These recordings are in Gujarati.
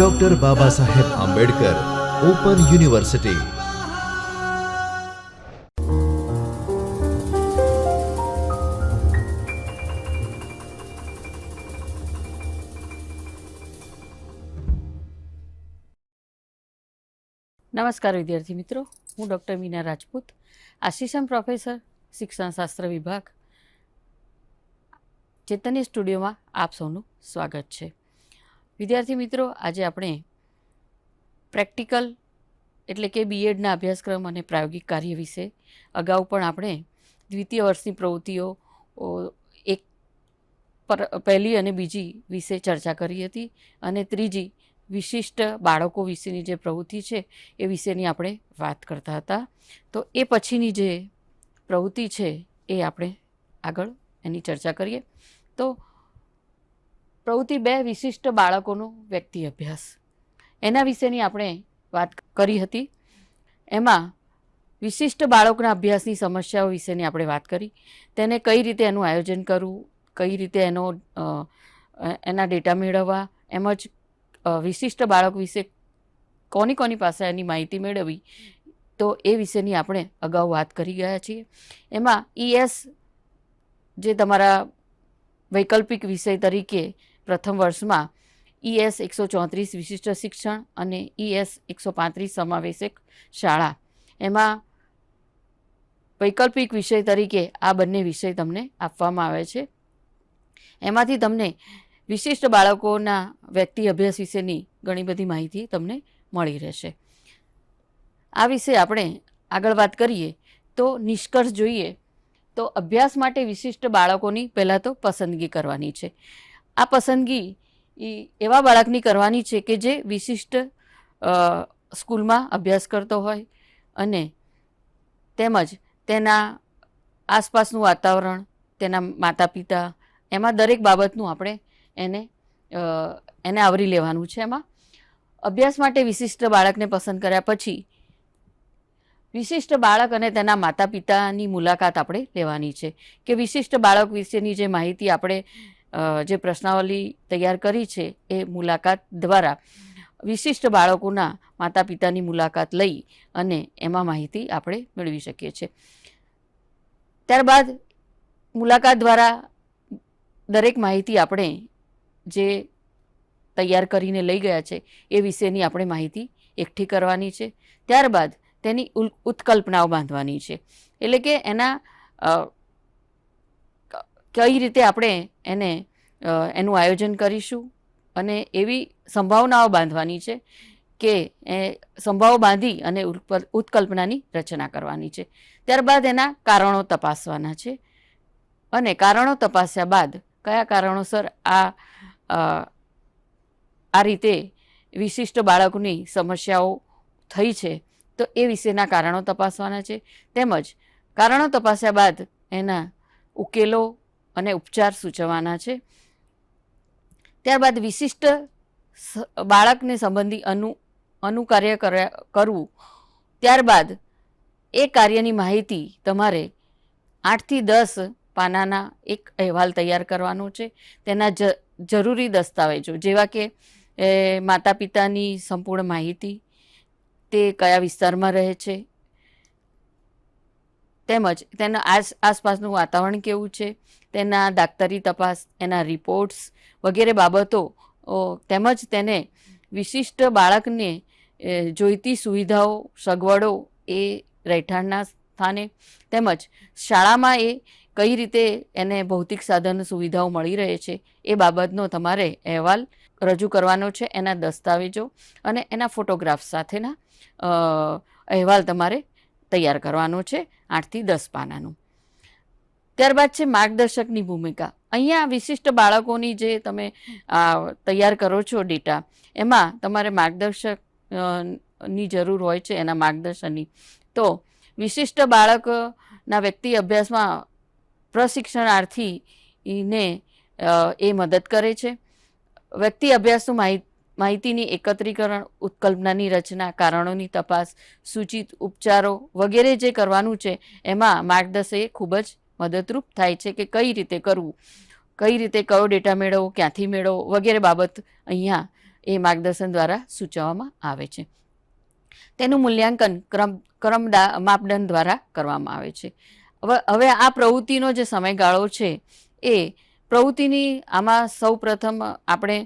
Doctor Baba Saheb Ambedkar open university નમસ્કાર વિદ્યાર્થી મિત્રો, હું doctor Meena Rajput assistant professor શિક્ષણશાસ્ત્ર વિભાગ. ચેતન્ય સ્ટુડિયોમાં આપ સૌનું સ્વાગત છે. વિદ્યાર્થી મિત્રો, આજે આપણે પ્રેક્ટિકલ એટલે કે બીએડના અભ્યાસક્રમ અને પ્રાયોગિક કાર્ય વિશે અગાઉ પણ આપણે દ્વિતીય વર્ષની પ્રવૃત્તિઓ એક પર, પહેલી અને બીજી વિશે ચર્ચા કરી હતી અને ત્રીજી વિશિષ્ટ બાળકો વિશેની જે પ્રવૃત્તિ છે એ વિશેની આપણે વાત કરતા હતા. તો એ પછીની જે પ્રવૃત્તિ છે એ આપણે આગળ એની ચર્ચા કરીએ. તો પ્રવૃત્તિ બે વિશિષ્ટ બાળકોનો વ્યક્તિ અભ્યાસ. એના વિશેની આપણે વાત કરી હતી. એમાં વિશિષ્ટ બાળકોના અભ્યાસની સમસ્યાઓ વિશેની આપણે વાત કરી. તેને કઈ રીતે એનું આયોજન કરવું, કઈ રીતે એનો એના ડેટા મેળવવા એમ જ વિશિષ્ટ બાળક વિશે કોની કોની પાસે એની માહિતી મેળવવી તો એ વિશેની આપણે અગાઉ વાત કરી ગયા છીએ. એમાં ઈએસ જે તમારા વૈકલ્પિક વિષય તરીકે પ્રથમ વર્ષમાં ઈએસ એકસો ચોત્રીસ વિશિષ્ટ શિક્ષણ અને ઈએસ એકસો પાંત્રીસ સમાવેશક શાળા. એમાં વૈકલ્પિક વિષય તરીકે આ બંને વિષય તમને આપવામાં આવે છે. એમાંથી તમને વિશિષ્ટ બાળકોના વ્યક્તિ અભ્યાસ વિશેની ઘણી બધી માહિતી તમને મળી રહેશે. આ વિશે આપણે આગળ વાત કરીએ તો નિષ્કર્ષ જોઈએ તો અભ્યાસ માટે વિશિષ્ટ બાળકોની પહેલાં તો પસંદગી કરવાની છે. આ પસંદગી એવા બાળકની કરવાની છે કે જે વિશિષ્ટ સ્કૂલમાં અભ્યાસ કરતો હોય અને તેમજ તેના આસપાસનું વાતાવરણ, તેના માતા પિતા એમાં દરેક બાબતનું આપણે એને એને આવરી લેવાનું છે એમાં. અભ્યાસ માટે વિશિષ્ટ બાળકને પસંદ કર્યા પછી વિશિષ્ટ બાળક અને તેના માતા પિતાની મુલાકાત આપણે લેવાની છે કે વિશિષ્ટ બાળક વિશેની જે માહિતી આપણે જે પ્રશ્નાવલી તૈયાર કરી છે એ મુલાકાત દ્વારા વિશિષ્ટ બાળકોના માતા પિતાની મુલાકાત લઈ અને એમાં માહિતી આપણે મેળવી શકીએ છીએ. ત્યારબાદ મુલાકાત દ્વારા દરેક માહિતી આપણે જે તૈયાર કરીને લઈ ગયા છે એ વિશેની આપણે માહિતી એકઠી કરવાની છે. ત્યારબાદ તેની ઉત્કલ્પનાઓ બાંધવાની છે. એટલે કે એના કઈ રીતે આપણે એને એનું આયોજન કરીશું અને એવી સંભાવનાઓ બાંધવાની છે કે એ સંભાવ બાંધી અને ઉત્કલ્પનાની રચના કરવાની છે. ત્યારબાદ એના કારણો તપાસવાના છે. અને કારણો તપાસ્યા બાદ કયા કારણોસર આ આ રીતે વિશિષ્ટ બાળકની સમસ્યાઓ થઈ છે, તો એ વિશેના કારણો તપાસવાના છે. તેમજ કારણો તપાસ્યા બાદ એના ઉકેલો અને ઉપચાર સૂચવવાના છે. ત્યારબાદ વિશિષ્ટ બાળકને સંબંધી અનુ, અનુકાર્ય કર્યા, કરવું. ત્યારબાદ એ કાર્યની માહિતી તમારે આઠથી દસ પાનાના એક અહેવાલ તૈયાર કરવાનો છે. તેના જરૂરી દસ્તાવેજો, જેવા કે માતા પિતાની સંપૂર્ણ માહિતી, તે કયા વિસ્તારમાં રહે છે તેમજ તેના આસ, આસપાસનું વાતાવરણ કેવું છે, તેના દાક્તરી તપાસ, એના રિપોર્ટ્સ વગેરે બાબતો તેમજ તેને વિશિષ્ટ બાળકને જોઈતી સુવિધાઓ, સગવડો એ રહેઠાણના સ્થાને તેમજ શાળામાં એ કઈ રીતે એને ભૌતિક સાધન સુવિધાઓ મળી રહે છે, એ બાબતનો તમારે અહેવાલ રજૂ કરવાનો છે, એના દસ્તાવેજો અને એના ફોટોગ્રાફ્સ સાથેના અહેવાલ તમારે તૈયાર કરવાનો છે, આઠથી દસ પાનાનું. ત્યારબાદ છે માર્ગદર્શકની ભૂમિકા. અહીંયા વિશિષ્ટ બાળકોની જે તમે તૈયાર કરો છો ડેટા, એમાં તમારે માર્ગદર્શકની જરૂર હોય છે એના માર્ગદર્શનની. તો વિશિષ્ટ બાળકના વ્યક્તિ અભ્યાસમાં પ્રશિક્ષણાર્થીને એ મદદ કરે છે. વ્યક્તિ અભ્યાસનું માહિતી માહિતીની એકત્રીકરણ, ઉત્કલ્પનાની રચના, કારણોની તપાસ, સૂચિત ઉપચારો વગેરે જે કરવાનું છે, એમાં માર્ગદર્શક એ ખૂબ જ મદદરૂપ થાય છે કે કઈ રીતે કરવું, કઈ રીતે કયો ડેટા મેળવવો, ક્યાંથી મેળવવો વગેરે બાબત અહીંયા એ માર્ગદર્શન દ્વારા સૂચવવામાં આવે છે. તેનું મૂલ્યાંકન ક્રમ ક્રમદા માપદંડ દ્વારા કરવામાં આવે છે. હવે હવે આ પ્રવૃત્તિનો જે સમયગાળો છે, એ પ્રવૃત્તિની આમાં સૌ પ્રથમ આપણે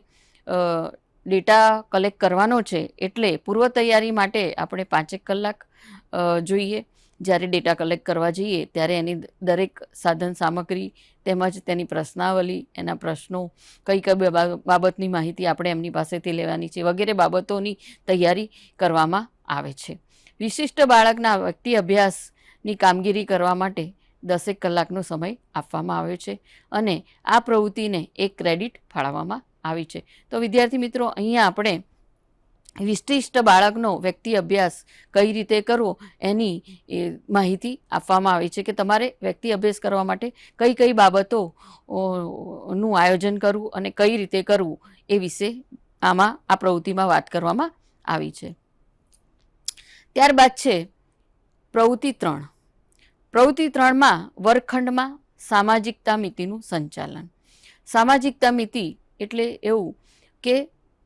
ડેટા કલેક્ટ કરવાનો છે એટલે પૂર્વ તૈયારી માટે આપણે પાંચેક કલાક જોઈએ. જ્યારે ડેટા કલેક્ટ કરવા જઈએ ત્યારે એની દરેક સાધન સામગ્રી તેમજ તેની પ્રશ્નાવલી, એના પ્રશ્નો, કઈ કઈ બાબતની માહિતી આપણે એમની પાસેથી લેવાની છે વગેરે બાબતોની તૈયારી કરવામાં આવે છે. વિશિષ્ટ બાળકના વ્યક્તિ અભ્યાસની કામગીરી કરવા માટે દસેક કલાકનો સમય આપવામાં આવ્યો છે અને આ પ્રવૃત્તિને એક ક્રેડિટ ફાળવવામાં આવી છે. તો વિદ્યાર્થી મિત્રો, અહીંયા આપણે વિશિષ્ટ બાળકનો વ્યક્તિ અભ્યાસ કઈ રીતે કરવો એની માહિતી આપવામાં આવી છે કે તમારે વ્યક્તિ અભ્યાસ કરવા માટે કઈ કઈ બાબતો નું આયોજન કરવું અને કઈ રીતે કરવું એ વિશે આમાં આ પ્રવૃત્તિમાં વાત કરવામાં આવી છે. ત્યારબાદ છે પ્રવૃત્તિ ત્રણ. પ્રવૃત્તિ ત્રણમાં વર્ગખંડમાં સામાજિકતા મિતિનું સંચાલન. સામાજિકતા મિતિ એટલે એવું કે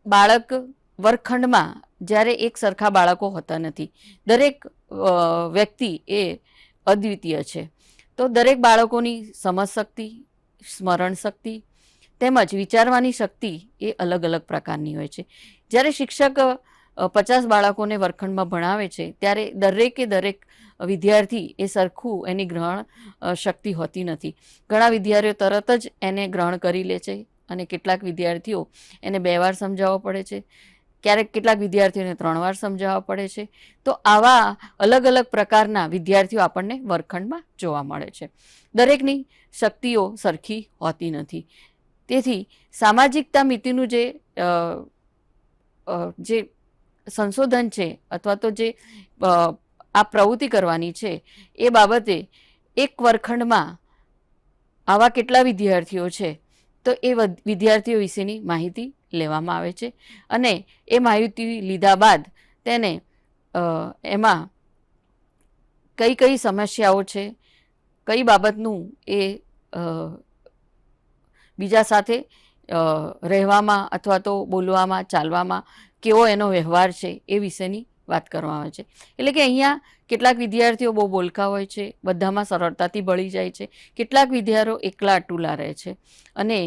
બાળક વર્ગખંડમાં જ્યારે એક સરખા બાળકો હોતા નથી. દરેક વ્યક્તિ એ અદ્વિતીય છે. તો દરેક બાળકોની સમજ શક્તિ સ્મરણ શક્તિ તેમજ વિચારવાની શક્તિ એ અલગ અલગ પ્રકારની હોય છે. જ્યારે શિક્ષક પચાસ બાળકોને વર્ગખંડમાં ભણાવે છે, ત્યારે દરેકે દરેક વિદ્યાર્થી એ સરખું એની ગ્રહણ શક્તિ હોતી નથી. ઘણા વિદ્યાર્થીઓ તરત જ એને ગ્રહણ કરી લે છે અને કેટલાક વિદ્યાર્થીઓ એને બે વાર સમજાવવા પડે છે. ક્યારેક કેટલાક વિદ્યાર્થીઓને ત્રણ વાર સમજાવવા પડે છે. તો આવા અલગ અલગ પ્રકારના વિદ્યાર્થીઓ આપણને વર્ગખંડમાં જોવા મળે છે. દરેકની શક્તિઓ સરખી હોતી નથી. તેથી સામાજિકતા મિતિનું જે જે સંશોધન છે અથવા તો જે આ પ્રવૃત્તિ કરવાની છે, એ બાબતે એક વર્ગખંડમાં આવા કેટલા વિદ્યાર્થીઓ છે તો એ વિદ્યાર્થીઓ વિશેની માહિતી લેવામાં આવે છે. અને એ માહિતી લીધા બાદ તેને એમાં કઈ કઈ સમસ્યાઓ છે, કઈ બાબતનું એ બીજા સાથે રહેવામાં અથવા તો બોલવામાં, ચાલવામાં કેવો એનો વ્યવહાર છે એ વિશેની વાત કરવામાં આવે છે. એટલે કે અહીંયા કેટલાક વિદ્યાર્થીઓ બહુ બોલકા હોય છે, બધામાં સરળતાથી ભળી જાય છે. કેટલાક વિદ્યાર્થીઓ એકલા અટુલા રહે છે. અને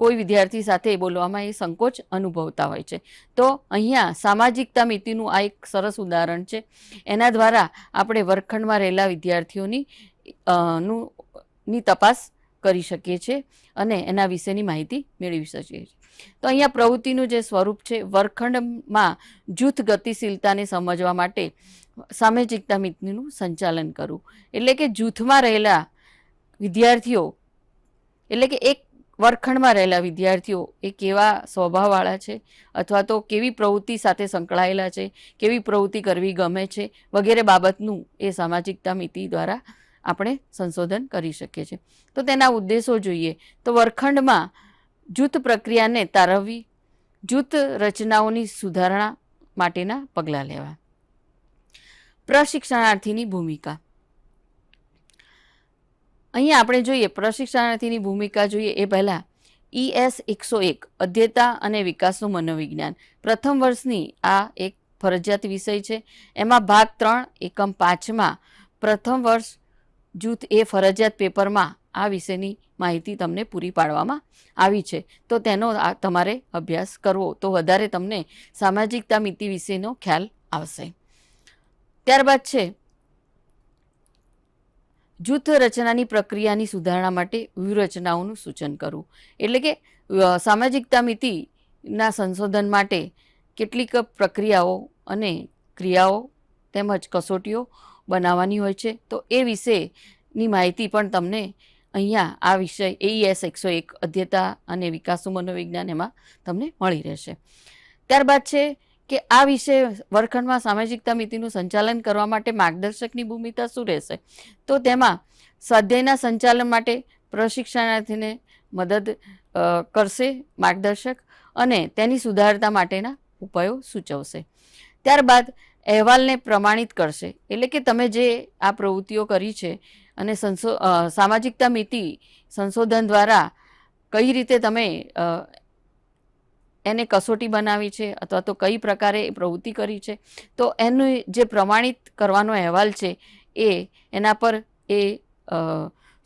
કોઈ વિદ્યાર્થી સાથે બોલવામાં એ સંકોચ અનુભવતા હોય છે. તો અહીંયા સામાજિકતા મિતિનું આ એક સરસ ઉદાહરણ છે. એના દ્વારા આપણે વર્ગખંડમાં રહેલા વિદ્યાર્થીઓની નું, ની તપાસ કરી શકીએ છીએ અને એના વિશેની માહિતી મેળવી શકીએ છીએ. તો અહીંયા પ્રવૃત્તિનું જે સ્વરૂપ છે, વર્ગખંડમાં જૂથ ગતિશીલતાને સમજવા માટે સામાજિકતા મિતિનું સંચાલન કરવું. એટલે કે જૂથમાં રહેલા વિદ્યાર્થીઓ, એટલે કે એક વર્ગખંડમાં રહેલા વિદ્યાર્થીઓ એ કેવા સ્વભાવવાળા છે? અથવા તો કેવી પ્રવૃત્તિ સાથે સંકળાયેલા છે? કેવી પ્રવૃત્તિ કરવી ગમે છે? વગેરે બાબતનું એ સામાજિકતા મિતિ દ્વારા આપણે સંશોધન કરી શકીએ છીએ. તો તેના ઉદ્દેશો જોઈએ. તો વર્ગખંડમાં જૂથ પ્રક્રિયાને તારવવી, જૂથ રચનાઓની સુધારણા માટેના પગલાં લેવા. પ્રશિક્ષણાર્થીની ભૂમિકા. અહીંયા આપણે જોઈએ, પ્રશિક્ષણાર્થીની ભૂમિકા જોઈએ એ પહેલાં. ઈએસ એકસો એક, અધ્યતા અને વિકાસનું મનોવિજ્ઞાન. પ્રથમ વર્ષની આ એક ફરજિયાત વિષય છે. એમાં ભાગ ત્રણ, એકમ પાંચમાં. પ્રથમ વર્ષ જૂથ એ ફરજિયાત પેપરમાં આ વિષયની માહિતી તમને પૂરી પાડવામાં આવી છે. તો તેનો તમારે અભ્યાસ કરવો, તો વધારે તમને સામાજિકતા મિતિ વિશેનો ખ્યાલ આવશે. ત્યારબાદ છે જૂથ રચનાની પ્રક્રિયાની સુધારણા માટે વ્યૂહરચનાઓનું સૂચન કરવું. એટલે કે સામાજિકતા મિતિના સંશોધન માટે કેટલીક પ્રક્રિયાઓ અને ક્રિયાઓ તેમજ કસોટીઓ બનાવવાની હોય છે. તો એ વિશેની માહિતી પણ તમને અહીંયા આ વિષય એઈએસ એકસો એક અધ્યતા અને વિકાસનું મનોવિજ્ઞાન એમાં તમને મળી રહેશે. ત્યારબાદ છે કે આ વિશે વર્ગખંડમાં સામાજિકતા મિતિનું સંચાલન કરવા માટે માર્ગદર્શકની ભૂમિકા શું રહેશે? તો તેમાં સ્વાધ્યાયના સંચાલન માટે પ્રશિક્ષણાર્થીને મદદ કરશે માર્ગદર્શક અને તેની સુધારતા માટેના ઉપાયો સૂચવશે. ત્યારબાદ અહેવાલને પ્રમાણિત કરશે. એટલે કે તમે જે આ પ્રવૃત્તિઓ કરી છે અને સંશો સામાજિકતા મિતિ સંશોધન દ્વારા કઈ રીતે તમે એને કસોટી બનાવી છે અથવા તો કઈ પ્રકારે એ પ્રવૃત્તિ કરી છે, તો એનું જે પ્રમાણિત કરવાનો અહેવાલ છે એ એના પર એ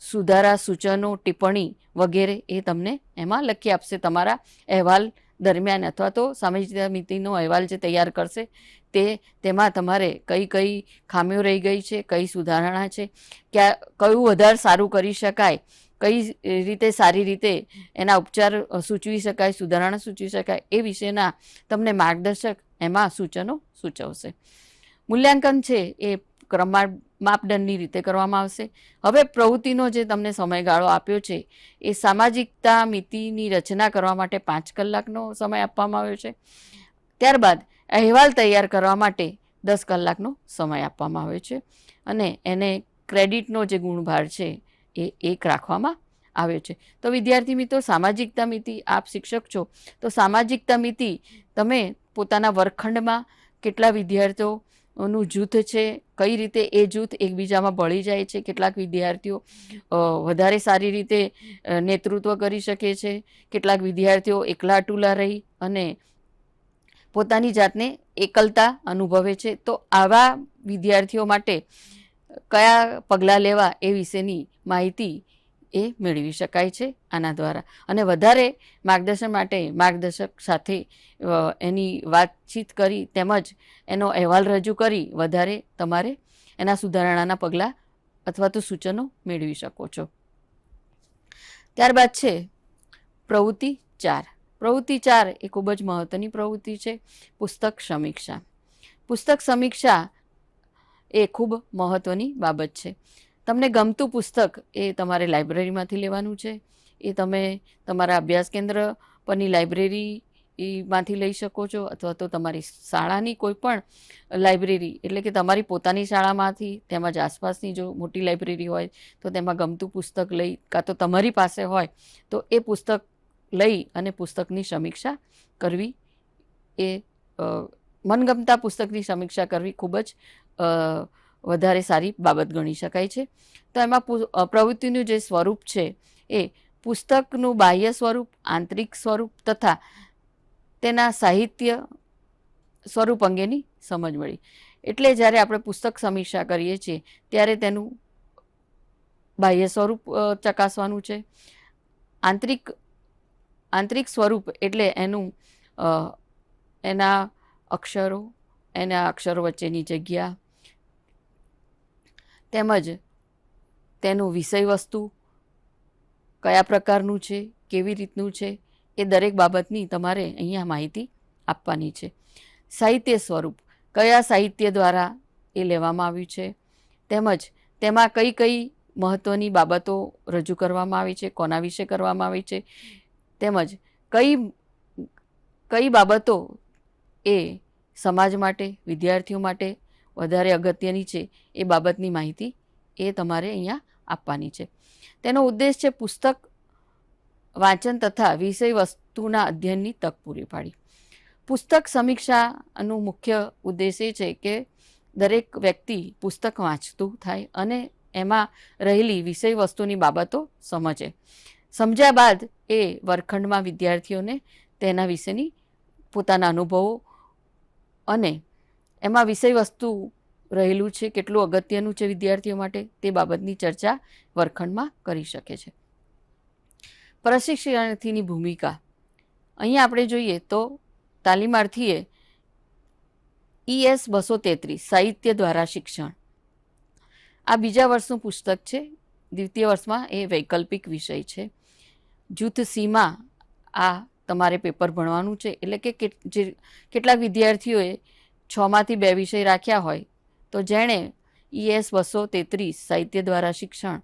સુધારા સૂચનો, ટિપ્પણી વગેરે એ તમને એમાં લખી આપશે. તમારા અહેવાલ દરમિયાન અથવા તો સમિતિનો અહેવાલ જે તૈયાર કરશે તે, તેમાં તમારે કઈ કઈ ખામીઓ રહી ગઈ છે, કઈ સુધારણા છે, ક્યાં, કયું વધારે સારું કરી શકાય કઈ રીતે સારી રીતે એના ઉપચાર સૂચવી શકાય, સુધારણા સૂચવી શકાય એ વિશેના તમને માર્ગદર્શક એમાં સૂચનો સૂચવશે. મૂલ્યાંકન છે એ ક્રમા માપદંડની રીતે કરવામાં આવશે. હવે પ્રવૃત્તિનો જે તમને સમયગાળો આપ્યો છે એ સામાજિકતા મિતિની રચના કરવા માટે પાંચ કલાકનો સમય આપવામાં આવ્યો છે. ત્યારબાદ અહેવાલ તૈયાર કરવા માટે દસ કલાકનો સમય આપવામાં આવ્યો છે અને એને ક્રેડિટનો જે ગુણભાર છે એ એક રાખવામાં આવ્યો છે. તો વિદ્યાર્થી મિત્રો, સામાજિકતા મિતિ, આપ શિક્ષક છો, તો સામાજિકતા મિતિ તમે પોતાના વર્ગખંડમાં કેટલા વિદ્યાર્થીઓનું જૂથ છે, કઈ રીતે એ જૂથ એકબીજામાં ભળી જાય છે, કેટલાક વિદ્યાર્થીઓ વધારે સારી રીતે નેતૃત્વ કરી શકે છે, કેટલાક વિદ્યાર્થીઓ એકલા ટૂલા રહી અને પોતાની જાતને એકલતા અનુભવે છે. તો આવા વિદ્યાર્થીઓ માટે કયા પગલાં લેવા એ વિશેની માહિતી એ મેળવી શકાય છે આના દ્વારા. અને વધારે માર્ગદર્શન માટે માર્ગદર્શક સાથે એની વાતચીત કરી તેમજ એનો અહેવાલ રજૂ કરી વધારે તમારે એના સુધારણાના પગલાં અથવા તો સૂચનો મેળવી શકો છો. ત્યારબાદ છે પ્રવૃત્તિ ચાર. પ્રવૃત્તિ ચાર એ ખૂબ જ મહત્ત્વની પ્રવૃત્તિ છે પુસ્તક સમીક્ષા. પુસ્તક સમીક્ષા એ ખૂબ મહત્ત્વની બાબત છે. તમને ગમતું પુસ્તક એ તમારે લાઇબ્રેરીમાંથી લેવાનું છે. એ તમે તમારા અભ્યાસ કેન્દ્ર પરની લાઇબ્રેરી માંથી લઈ શકો છો અથવા તો તમારી શાળાની કોઈ પણ લાઇબ્રેરી, એટલે કે તમારી પોતાની શાળામાંથી, તેમજ આસપાસની જો મોટી લાઇબ્રેરી હોય, તો તેમાં ગમતું પુસ્તક લઈ, કાં તો તમારી પાસે હોય, તો એ પુસ્તક લઈ અને પુસ્તકની સમીક્ષા કરવી એ મનગમતા પુસ્તકની સમીક્ષા કરવી ખૂબ જ વધારે સારી બાબત ગણી શકાય છે. તો એમાં પ્રવૃત્તિનું જે સ્વરૂપ છે એ પુસ્તકનું બાહ્ય સ્વરૂપ, આંતરિક સ્વરૂપ તથા તેના સાહિત્ય સ્વરૂપ અંગેની સમજ મળી. એટલે જ્યારે આપણે પુસ્તક સમીક્ષા કરીએ છીએ, ત્યારે તેનું બાહ્ય સ્વરૂપ ચકાસવાનું છે. આંતરિક આંતરિક સ્વરૂપ એટલે એનું એના અક્ષરો એના અક્ષરો વચ્ચેની જગ્યા તેમજ તેનું વિષય વસ્તુ કયા પ્રકારનું છે, કેવી રીતનું છે, એ દરેક બાબતની તમારે અહીંયા માહિતી આપવાની છે. સાહિત્ય સ્વરૂપ કયા સાહિત્ય દ્વારા એ લેવામાં આવ્યું છે, તેમજ તેમાં કઈ કઈ મહત્ત્વની બાબતો રજૂ કરવામાં આવી છે, કોના વિશે કરવામાં આવી છે, તેમજ કઈ કઈ બાબતો એ સમાજ માટે, વિદ્યાર્થીઓ માટે વધારે અગત્યની છે એ બાબતની માહિતી એ તમારે અહીંયા આપવાની છે. તેનો ઉદ્દેશ છે પુસ્તક, વાંચન તથા વિષય વસ્તુના અધ્યયનની તક પૂરી પાડી. પુસ્તક સમીક્ષાનું મુખ્ય ઉદ્દેશ એ છે કે દરેક વ્યક્તિ પુસ્તક વાંચતું થાય અને એમાં રહેલી વિષય વસ્તુની બાબતો સમજે. સમજ્યા બાદ એ વર્ગખંડમાં વિદ્યાર્થીઓને તેના વિશેની પોતાના અનુભવો અને એમાં વિષય વસ્તુ રહેલું છે, કેટલું અગત્યનું છે વિદ્યાર્થીઓ માટે, તે બાબતની ચર્ચા વર્ગખંડમાં કરી શકે છે. પ્રશિક્ષણાર્થીની ભૂમિકા. અહીંયા આપણે જોઈએ તો તાલીમાર્થીએ ઈએસ બસો તેત્રીસ, સાહિત્ય દ્વારા શિક્ષણ. આ બીજા વર્ષનું પુસ્તક છે. દ્વિતીય વર્ષમાં એ વૈકલ્પિક વિષય છે. જૂથ સીમાં આ તમારે પેપર ભણવાનું છે. એટલે કે જે કેટલાક વિદ્યાર્થીઓએ છમાંથી બે વિષય રાખ્યા હોય તો જેણે ઈએસ બસો તેત્રીસ સાહિત્ય દ્વારા શિક્ષણ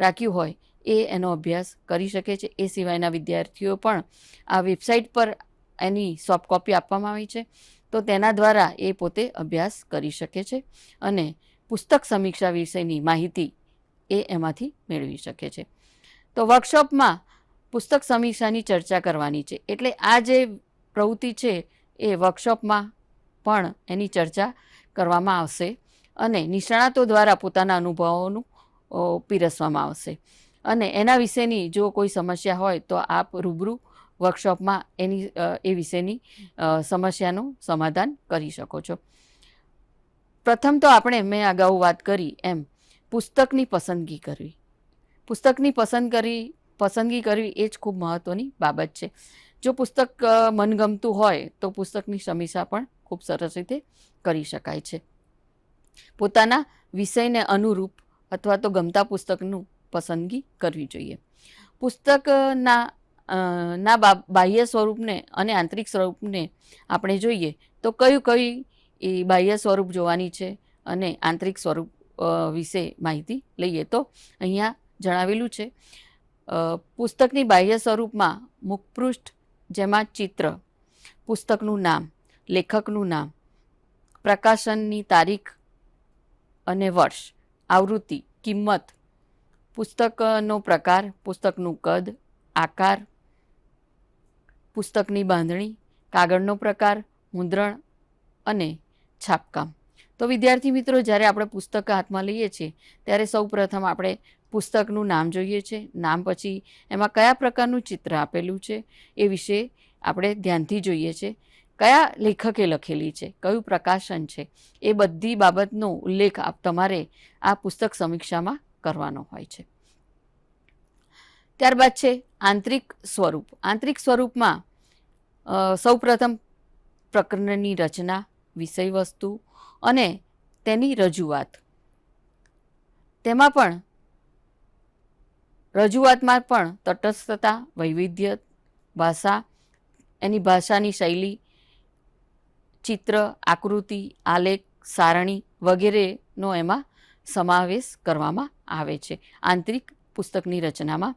રાખ્યું હોય એ એનો અભ્યાસ કરી શકે છે. એ સિવાયના વિદ્યાર્થીઓ પણ આ વેબસાઇટ પર એની સોફ્ટ કોપી આપવામાં આવી છે. તો તેના દ્વારા એ પોતે અભ્યાસ કરી શકે છે અને પુસ્તક સમીક્ષા વિષયની માહિતી એ એમાંથી મેળવી શકે છે. તો વર્કશોપમાં પુસ્તક સમીક્ષાની ચર્ચા કરવાની છે. એટલે આ જે પ્રવૃત્તિ છે એ વર્કશોપમાં પણ એની ચર્ચા કરવામાં આવશે અને નિષ્ણાતો દ્વારા પોતાના અનુભવોનું પીરસવામાં આવશે. અને એના વિશેની જો કોઈ સમસ્યા હોય તો આપ રૂબરૂ વર્કશોપમાં એની એ વિશેની સમસ્યાનું સમાધાન કરી શકો છો. પ્રથમ તો આપણે મેં અગાઉ વાત કરી એમ પુસ્તકની પસંદગી કરવી. પુસ્તકની પસંદ કરી પસંદગી કરવી એ જ ખૂબ મહત્ત્વની બાબત છે. જો પુસ્તક મનગમતું હોય, તો પુસ્તકની સમીક્ષા પણ ખૂબ સરસ રીતે કરી શકાય છે. પોતાના વિષયને અનુરૂપ અથવા તો ગમતા પુસ્તકનું પસંદગી કરવી જોઈએ. પુસ્તકના ના બાહ્ય સ્વરૂપને અને આંતરિક સ્વરૂપને આપણે જોઈએ, તો કયું કયું એ બાહ્ય સ્વરૂપ જોવાની છે અને આંતરિક સ્વરૂપ વિશે માહિતી લઈએ તો અહીંયા જણાવેલું છે. પુસ્તકની બાહ્ય સ્વરૂપમાં મુખપૃષ્ઠ, જેમાં ચિત્ર, પુસ્તકનું નામ, લેખકનું નામ, પ્રકાશનની તારીખ અને વર્ષ, આવૃત્તિ, કિંમત, પુસ્તકનો પ્રકાર, પુસ્તકનું કદ, આકાર, પુસ્તકની બાંધણી, કાગળનો પ્રકાર, મુદ્રણ અને છાપકામ. તો વિદ્યાર્થી મિત્રો, જ્યારે આપણે પુસ્તક હાથમાં લઈએ છીએ, ત્યારે સૌ પ્રથમ આપણે પુસ્તકનું નામ જોઈએ છે. નામ પછી એમાં કયા પ્રકારનું ચિત્ર આપેલું છે એ વિશે આપણે ધ્યાનથી જોઈએ છે. કયા લેખકે લખેલી છે? કયું પ્રકાશન છે? એ બધી બાબતનો ઉલ્લેખ આપ તમારે આ પુસ્તક સમીક્ષામાં કરવાનો હોય છે. ત્યારબાદ છે આંતરિક સ્વરૂપ. આંતરિક સ્વરૂપમાં સૌપ્રથમ પ્રકરણની રચના વિષય વસ્તુ અને તેની રજૂઆત. તેમાં પણ રજૂઆતમાં પણ તટસ્થતા, વૈવિધ્ય, ભાષા, એની ભાષાની શૈલી, ચિત્ર, આકૃતિ, આલેખ, સારણી વગેરેનો એમાં સમાવેશ કરવામાં આવે છે. આંતરિક પુસ્તકની રચનામાં.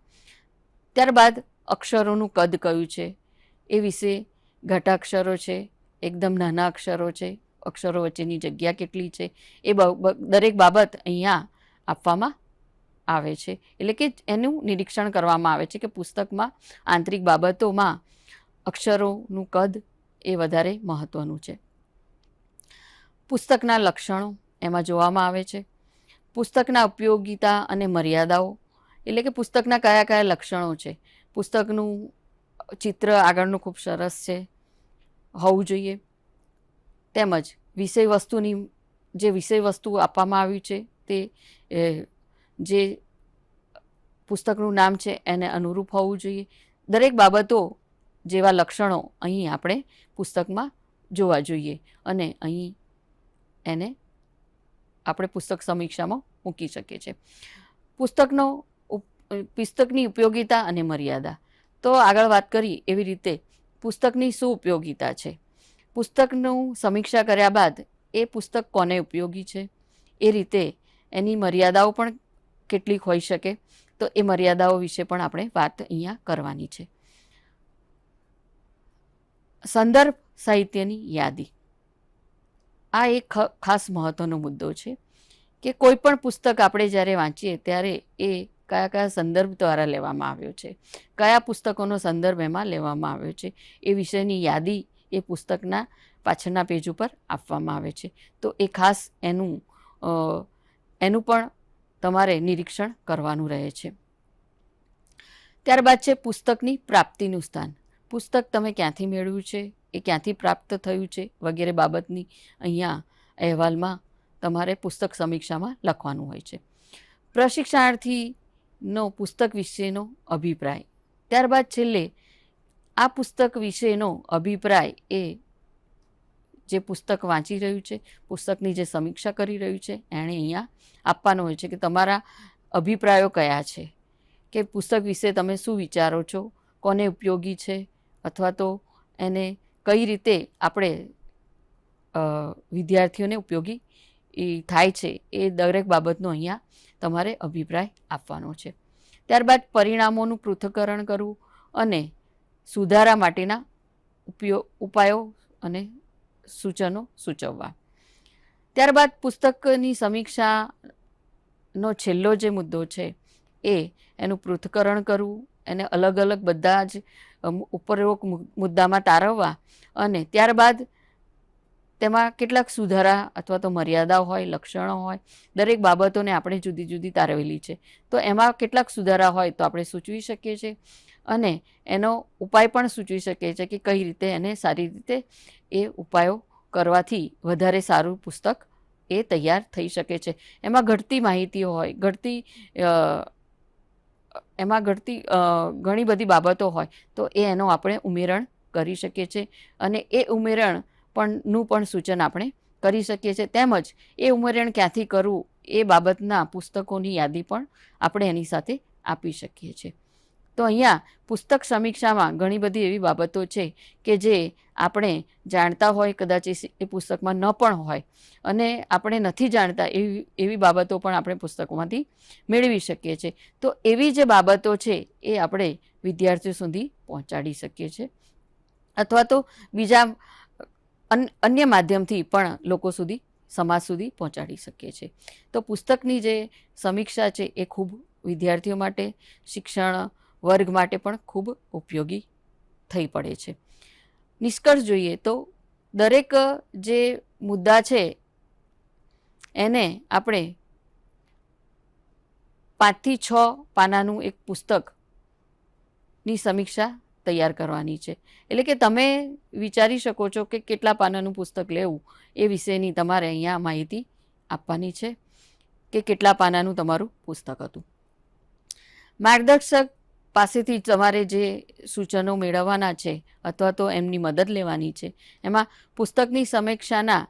ત્યારબાદ અક્ષરોનું કદ કયું છે? એ વિશે ઘટાક્ષરો છે, એકદમ નાના અક્ષરો છે અક્ષરો વચ્ચેની જગ્યા કેટલી છે, એ દરેક બાબત અહીંયા આપવામાં આવે છે. એટલે કે એનું નિરીક્ષણ કરવામાં આવે છે કે પુસ્તકમાં આંતરિક બાબતોમાં અક્ષરોનું કદ એ વધારે મહત્ત્વનું છે. પુસ્તકના લક્ષણો એમાં જોવામાં આવે છે. પુસ્તકના ઉપયોગિતા અને મર્યાદાઓ, એટલે કે પુસ્તકના કયા કયા લક્ષણો છે. પુસ્તકનું ચિત્ર આગળનું ખૂબ સરસ છે. હોવું જોઈએ. તેમજ વિષય વસ્તુની જે વિષય વસ્તુ આપવામાં આવ્યું છે તે જે પુસ્તકનું નામ છે એને અનુરૂપ હોવું જોઈએ. દરેક બાબતો જેવા લક્ષણો અહીં આપણે પુસ્તકમાં જોવા જોઈએ અને અહીં એને આપણે પુસ્તક સમીક્ષામાં મૂકી શકીએ છીએ. પુસ્તકનો પુસ્તકની ઉપયોગિતા અને મર્યાદા. તો આગળ વાત કરી એવી રીતે પુસ્તકની શું ઉપયોગિતા છે. પુસ્તકનું સમીક્ષા કર્યા બાદ એ પુસ્તક કોને ઉપયોગી છે? એ રીતે એની મર્યાદાઓ પણ કેટલીક હોઈ શકે. તો એ મર્યાદાઓ વિશે પણ આપણે વાત અહીંયા કરવાની છે. સંદર્ભ સાહિત્યની યાદી. આ એક ખાસ મહત્વનો મુદ્દો છે કે કોઈ પણ પુસ્તક આપણે જ્યારે વાંચીએ ત્યારે એ કયા કયા સંદર્ભ દ્વારા લેવામાં આવ્યો છે? કયા પુસ્તકોનો સંદર્ભ એમાં લેવામાં આવ્યો છે? એ વિષયની યાદી એ પુસ્તકના પાછળના પેજ ઉપર આપવામાં આવે છે. તો એ ખાસ એનું એનું પણ તમારે નિરીક્ષણ કરવાનું રહે છે. ત્યારબાદ છે પુસ્તકની પ્રાપ્તિનું સ્થાન. પુસ્તક તમે ક્યાંથી મેળવ્યું છે? એ ક્યાંથી પ્રાપ્ત થયું છે? વગેરે બાબતની અહીંયા અહેવાલમાં તમારે પુસ્તક સમીક્ષામાં લખવાનું હોય છે. પ્રશિક્ષણાર્થીનો પુસ્તક વિશેનો અભિપ્રાય. ત્યારબાદ છેલ્લે આ પુસ્તક વિશેનો અભિપ્રાય એ જે પુસ્તક વાંચી રહ્યું છે, પુસ્તકની જે સમીક્ષા કરી રહ્યું છે, એણે અહીંયા આપવાનો હોય છે કે તમારા અભિપ્રાયો કયા છે? કે પુસ્તક વિશે તમે શું વિચારો છો? કોને ઉપયોગી છે? અથવા તો એને કઈ રીતે આપણે વિદ્યાર્થીઓને ઉપયોગી થાય છે એ દરેક બાબતનો અહીંયા તમારે અભિપ્રાય આપવાનો છે. ત્યારબાદ પરિણામોનું પૃથ્થકરણ કરવું અને સુધારા માટેના ઉપયોગ, ઉપાયો અને સૂચનો સૂચવવા. ત્યારબાદ પુસ્તકની સમીક્ષાનો છેલ્લો જે મુદ્દો છે એ, એનું પૃથ્થકરણ કરવું, એને અલગ અલગ બધા જ ઉપરોક્ત મુદ્દામાં તારવવા અને ત્યારબાદ તેમાં કેટલાક સુધારા અથવા તો મર્યાદાઓ હોય, લક્ષણો હોય, દરેક બાબતોને આપણે જુદી જુદી તારવેલી છે. તો એમાં કેટલાક સુધારા હોય તો આપણે સૂચવી શકીએ છીએ. અને એનો ઉપાય પણ સૂચવી શકે છે કે કઈ રીતે એને સારી રીતે એ ઉપાયો કરવાથી વધારે સારું પુસ્તક એ તૈયાર થઈ શકે છે. એમાં ઘટતી માહિતીઓ હોય, ઘટતી એમાં ઘટતી ઘણી બધી બાબતો હોય તો એ એનો આપણે ઉમેરણ કરી શકીએ છીએ અને એ ઉમેરણ પણ નું પણ સૂચન આપણે કરી શકીએ છીએ. તેમજ એ ઉમેરણ ક્યાંથી કરવું એ બાબતના પુસ્તકોની યાદી પણ આપણે એની સાથે આપી શકીએ છીએ. તો અહીંયા પુસ્તક સમીક્ષામાં ઘણી બધી એવી બાબતો છે કે જે આપણે જાણતા હોય, કદાચ એ પુસ્તકમાં ન પણ હોય. અને આપણે નથી જાણતા એવી એવી બાબતો પણ આપણે પુસ્તકોમાંથી મેળવી શકીએ છીએ. તો એવી જે બાબતો છે એ આપણે વિદ્યાર્થીઓ સુધી પહોંચાડી શકીએ છીએ. અથવા તો બીજા અન- અન્ય માધ્યમથી પણ લોકો સુધી, સમાજ સુધી પહોંચાડી શકીએ છીએ. તો પુસ્તકની જે સમીક્ષા છે એ ખૂબ વિદ્યાર્થીઓ માટે, શિક્ષણ વર્ગ માટે પણ ખૂબ ઉપયોગી થઈ પડે છે. નિષ્કર્ષ જોઈએ તો દરેક જે મુદ્દા છે, એને આપણે પાંચથી છ પાનાનું એક પુસ્તકની સમીક્ષા તૈયાર કરવાની છે. એટલે કે તમે વિચારી શકો છો કે કેટલા પાનાનું પુસ્તક લેવું, એ વિશેની તમારે અહીંયા માહિતી આપવાની છે કે કેટલા પાનાનું તમારું પુસ્તક હતું. માર્ગદર્શક પાસેથી તમારે જે સૂચનો મેળવવાના છે અથવા તો એમની મદદ લેવાની છે, એમાં પુસ્તકની સમીક્ષાના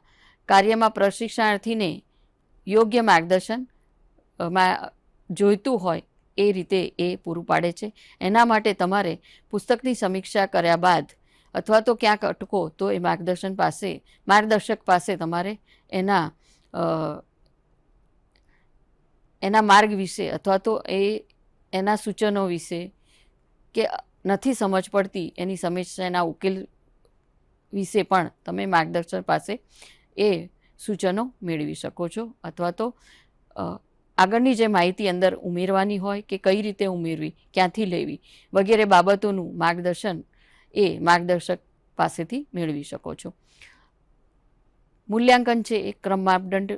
કાર્યમાં પ્રશિક્ષણાર્થીને યોગ્ય માર્ગદર્શનમાં, જોઈતું હોય એ રીતે એ પૂરું પાડે છે. એના માટે તમારે પુસ્તકની સમીક્ષા કર્યા બાદ અથવા તો ક્યાંક અટકો તો એ માર્ગદર્શન પાસે, માર્ગદર્શક પાસે તમારે એના એના માર્ગ વિશે અથવા તો એ એના સૂચનો વિશે કે નથી સમજ પડતી, એની સમસ્યાના ઉકેલ વિશે પણ તમે માર્ગદર્શક પાસે એ સૂચનો મેળવી શકો છો. અથવા તો આગળની જે માહિતી અંદર ઉમેરવાની હોય કે કઈ રીતે ઉમેરવી, ક્યાંથી લેવી, વગેરે બાબતોનું માર્ગદર્શન એ માર્ગદર્શક પાસેથી મેળવી શકો છો. મૂલ્યાંકન છે એ ક્રમ માપદંડ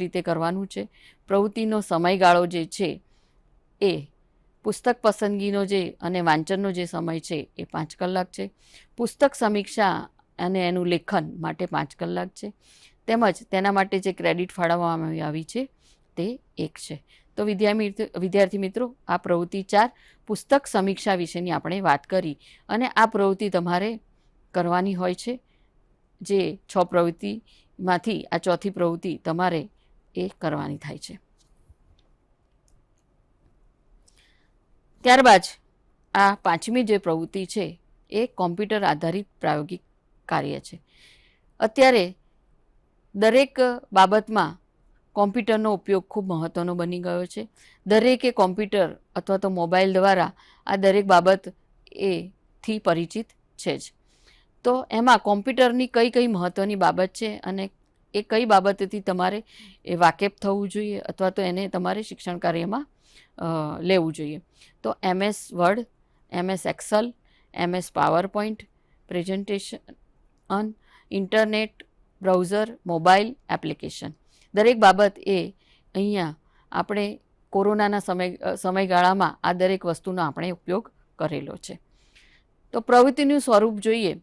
રીતે કરવાનું છે. પ્રવૃત્તિનો સમયગાળો જે છે એ પુસ્તક પસંદગીનો જે અને વાંચનનો જે સમય છે એ પાંચ કલાક છે. પુસ્તક સમીક્ષા અને એનું લેખન માટે પાંચ કલાક છે. તેમજ તેના માટે જે ક્રેડિટ ફાળવવામાં આવી છે તે એક છે. તો વિદ્યાર્થી મિત્રો, આ પ્રવૃત્તિ ચાર પુસ્તક સમીક્ષા વિશેની આપણે વાત કરી અને આ પ્રવૃત્તિ તમારે કરવાની હોય છે. જે છ પ્રવૃત્તિમાંથી આ ચોથી પ્રવૃત્તિ તમારે એ કરવાની થાય છે. ત્યારબાદ આ પાંચમી જે પ્રવૃત્તિ છે, એ કોમ્પ્યુટર આધારિત પ્રાયોગિક કાર્ય છે. અત્યારે દરેક બાબતમાં કોમ્પ્યુટરનો ઉપયોગ ખૂબ મહત્ત્વનો બની ગયો છે. દરેકે કોમ્પ્યુટર અથવા તો મોબાઈલ દ્વારા આ દરેક બાબત એ થી પરિચિત છે જ. તો એમાં કોમ્પ્યુટરની કઈ કઈ મહત્ત્વની બાબત છે અને એ કઈ બાબતથી તમારે એ વાકેફ થવું જોઈએ અથવા તો એને તમારે શિક્ષણ કાર્યમાં લેવું જોઈએ. તો MS Word, MS Excel, MS Power Point presentation internet, browser, mobile, application. દરેક બાબત એ અહીંયા આપણે કોરોનાના સમય સમયગાળામાં આ દરેક વસ્તુનો આપણે ઉપયોગ કરેલો છે. તો પ્રવૃત્તિનું સ્વરૂપ જોઈએ.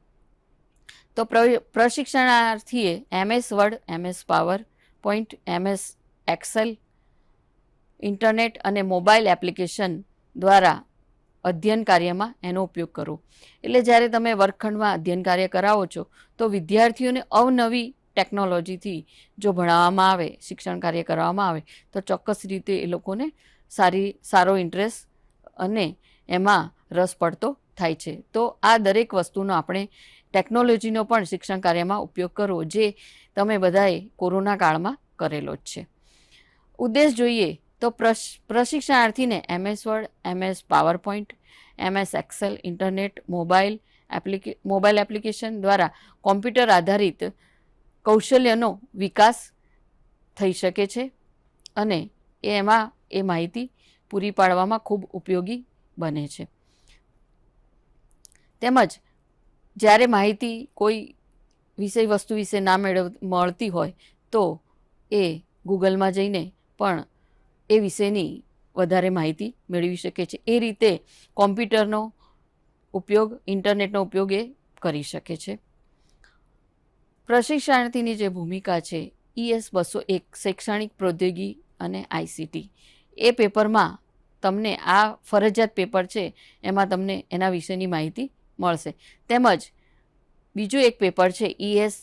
તો પ્ર- પ્રશિક્ષણાર્થીએ MS Word, MS Power Point MS Excel internet અને મોબાઈલ એપ્લિકેશન દ્વારા અધ્યયન કાર્યમાં એનો ઉપયોગ કરો એટલે જ્યારે તમે વર્ગખંડમાં અધ્યયન કાર્ય કરાવો છો, તો વિદ્યાર્થીઓને અવનવી ટેકનોલોજીથી જો ભણાવવામાં આવે, શિક્ષણ કાર્ય કરવામાં આવે, તો ચોક્કસ રીતે એ લોકોને સારી, સારો ઇન્ટરેસ્ટ અને એમાં રસ પડતો થાય છે. તો આ દરેક વસ્તુનો આપણે ટેકનોલોજીનો પણ શિક્ષણ કાર્યમાં ઉપયોગ કરવો, જે તમે બધાએ કોરોના કાળમાં કરેલો જ છે. ઉદ્દેશ જોઈએ તો પ્રશ- પ્રશિક્ષણાર્થીને MS Word, MS Power Point MS Excel, internet, mobile એપ્લિકે, mobile application દ્વારા કોમ્પ્યુટર આધારિત કૌશલ્યનો વિકાસ થઈ શકે છે અને એમાં એ માહિતી પૂરી પાડવામાં ખૂબ ઉપયોગી બને છે. તેમજ જ્યારે માહિતી કોઈ વિષય વસ્તુ વિશે ના મેળવ, મળતી હોય તો એ ગૂગલમાં જઈને પણ એ વિશેની વધારે માહિતી મેળવી શકે છે. એ રીતે કોમ્પ્યુટરનો ઉપયોગ, ઇન્ટરનેટનો ઉપયોગ એ કરી શકે છે. પ્રશિક્ષણાર્થીની જે ભૂમિકા છે ઈએસ બસો એક, શૈક્ષણિક પ્રૌદ્યોગિકી અને આઈસીટી એ પેપરમાં તમને આ ફરજિયાત પેપર છે, એમાં તમને એના વિશેની માહિતી મળશે. તેમજ બીજું એક પેપર છે ઈએસ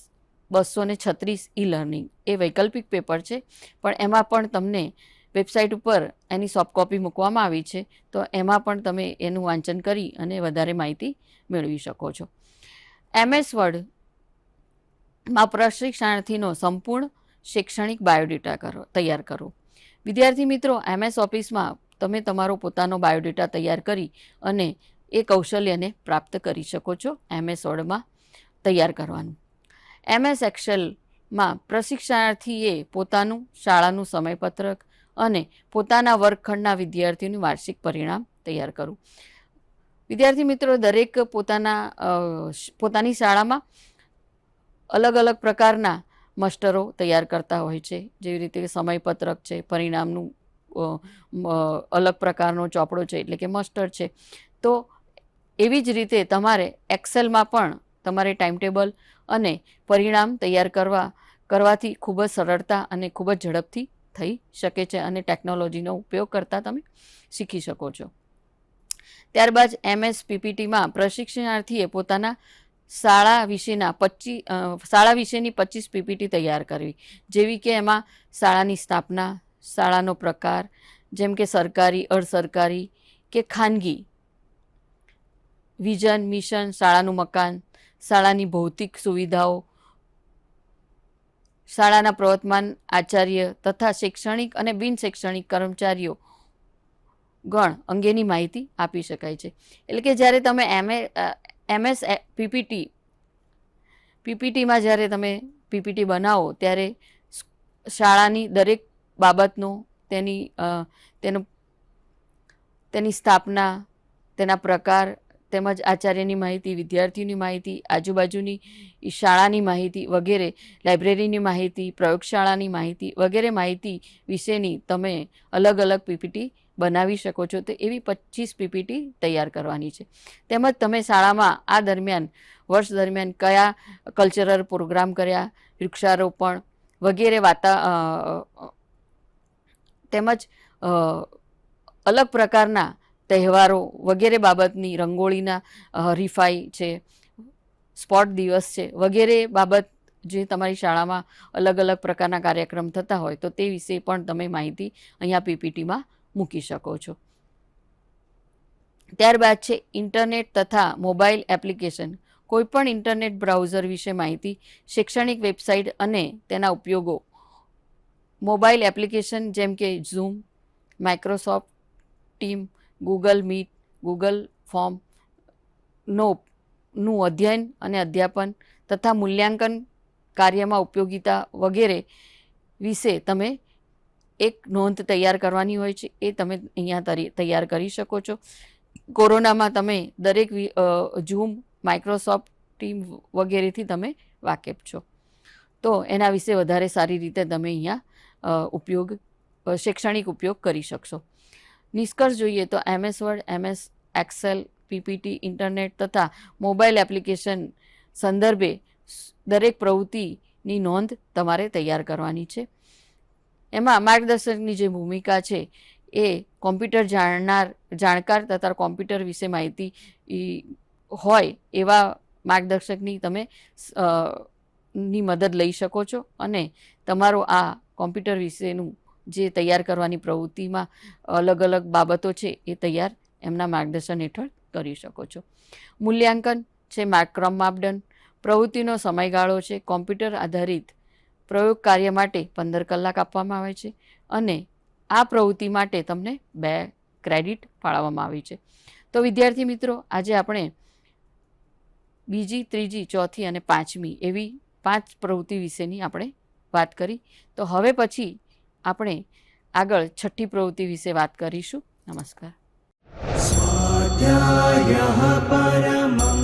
બસો ને છત્રીસ ઈ લર્નિંગ. એ વૈકલ્પિક પેપર છે, પણ એમાં પણ તમને વેબસાઇટ ઉપર એની સોફ્ટ કોપી મૂકવામાં આવી છે, તો એમાં પણ તમે એનું વાંચન કરી અને વધારે માહિતી મેળવી શકો છો. એમએસ વર્ડમાં પ્રશિક્ષણાર્થીનો સંપૂર્ણ શૈક્ષણિક બાયોડેટા કરો, તૈયાર કરો. વિદ્યાર્થી મિત્રો, એમએસ ઓફિસમાં તમે તમારો પોતાનો બાયોડેટા તૈયાર કરી અને એ કૌશલ્યને પ્રાપ્ત કરી શકો છો એમએસ વર્ડમાં તૈયાર કરવાનું. એમએસ એક્સેલમાં પ્રશિક્ષણાર્થીએ પોતાનું શાળાનું સમયપત્રક અને પોતાના વર્ગખંડના વિદ્યાર્થીઓનું વાર્ષિક પરિણામ તૈયાર કરવું વિદ્યાર્થી મિત્રો, દરેક પોતાના પોતાની શાળામાં અલગ અલગ પ્રકારના મસ્ટરો તૈયાર કરતા હોય છે. જેવી રીતે સમયપત્રક છે, પરિણામનું અલગ પ્રકારનો ચોપડો છે, એટલે કે મસ્ટર છે. તો એવી જ રીતે તમારે એક્સેલમાં પણ તમારે ટાઈમટેબલ અને પરિણામ તૈયાર કરવા, કરવાથી ખૂબ જ સરળતા અને ખૂબ જ ઝડપથી થઈ શકે છે અને ટેકનોલોજીનો ઉપયોગ કરતાં તમે શીખી શકો છો. ત્યારબાદ એમએસ પીપીટીમાં પ્રશિક્ષણાર્થીએ પોતાના શાળા વિશેના પચીસ શાળા વિશેની પચીસ પીપીટી તૈયાર કરવી. જેવી કે એમાં શાળાની સ્થાપના, શાળાનો પ્રકાર, જેમ કે સરકારી અર્ધ કે ખાનગી. વિઝન, મિશન, શાળાનું મકાન, શાળાની ભૌતિક સુવિધાઓ શાળાના પ્રવર્તમાન આચાર્ય તથા શૈક્ષણિક અને બિન શૈક્ષણિક કર્મચારીઓ ગણ અંગેની માહિતી આપી શકાય છે. એટલે કે જ્યારે તમે એમએ એમએસ પીપીટી પીપીટીમાં જ્યારે તમે પીપીટી બનાવો ત્યારે શાળાની દરેક બાબતનો તેની તેનો, તેની સ્થાપના, તેના પ્રકાર તેમજ આચાર્યની માહિતી, વિદ્યાર્થીઓની માહિતી, આજુબાજુની શાળાની માહિતી વગેરે, લાઇબ્રેરીની માહિતી, પ્રયોગશાળાની માહિતી વગેરે માહિતી વિશેની તમે અલગ અલગ પીપીટી બનાવી શકો છો. તો એવી પચીસ પીપીટી તૈયાર કરવાની છે. તેમજ તમે શાળામાં આ દરમિયાન, વર્ષ દરમિયાન કયા કલ્ચરલ પ્રોગ્રામ કર્યા, વૃક્ષારોપણ વગેરે વાતા તેમજ અલગ પ્રકારના તહેવારો વગેરે બાબતની રંગોળીના હરીફાઈ છે, સ્પોટ દિવસ છે, વગેરે બાબત જે તમારી શાળામાં અલગ અલગ પ્રકારના કાર્યક્રમ થતા હોય તો તે વિશે પણ તમે માહિતી અહીંયા પીપીટીમાં મૂકી શકો છો. ત્યારબાદ છે ઇન્ટરનેટ તથા મોબાઈલ એપ્લિકેશન. કોઈપણ ઇન્ટરનેટ બ્રાઉઝર વિશે માહિતી, શૈક્ષણિક વેબસાઇટ અને તેના ઉપયોગો. મોબાઈલ એપ્લિકેશન જેમ કે Zoom, Microsoft, team Google Meet Google form નો નું અધ્યયન અને અધ્યાપન તથા મૂલ્યાંકન કાર્યમાં ઉપયોગિતા વગેરે વિશે તમે એક નોંધ તૈયાર કરવાની હોય છે, એ તમે અહીંયા તૈયાર કરી શકો છો. કોરોનામાં તમે દરેક ઝૂમ માઇક્રોસોફ્ટ ટીમ વગેરેથી તમે વાકેફ છો. તો એના વિશે વધારે સારી રીતે તમે અહીંયા ઉપયોગ શૈક્ષણિક ઉપયોગ કરી શકશો. નિષ્કર્ષ જોઈએ તો MS Word, MS, Excel, PPT, internet તથા મોબાઈલ એપ્લિકેશન સંદર્ભે દરેક પ્રવૃત્તિની નોંધ તમારે તૈયાર કરવાની છે. એમાં માર્ગદર્શકની જે ભૂમિકા છે એ કોમ્પ્યુટર જાણનાર, જાણકાર તથા કોમ્પ્યુટર વિશે માહિતી હોય એવા માર્ગદર્શકની તમે ની મદદ લઈ શકો છો અને તમારો આ કોમ્પ્યુટર વિશેનું જે તૈયાર કરવાની પ્રવૃત્તિમાં અલગ અલગ બાબતો છે એ તૈયાર એમના માર્ગદર્શન હેઠળ કરી શકો છો. મૂલ્યાંકન છે ક્રમ માપદંડ. પ્રવૃત્તિનો સમયગાળો છે, કોમ્પ્યુટર આધારિત પ્રયોગ કાર્ય માટે પંદર કલાક આપવામાં આવે છે અને આ પ્રવૃત્તિ માટે તમને બે ક્રેડિટ ફાળવવામાં આવી છે. તો વિદ્યાર્થી મિત્રો, આજે આપણે બીજી, ત્રીજી, ચોથી અને પાંચમી એવી પાંચ પ્રવૃત્તિ વિશેની આપણે વાત કરી. તો હવે પછી આપણે આગળ છઠ્ઠી પ્રવૃત્તિ વિશે વાત કરીશું. નમસ્કાર. સ્વાધ્યાય પરમમ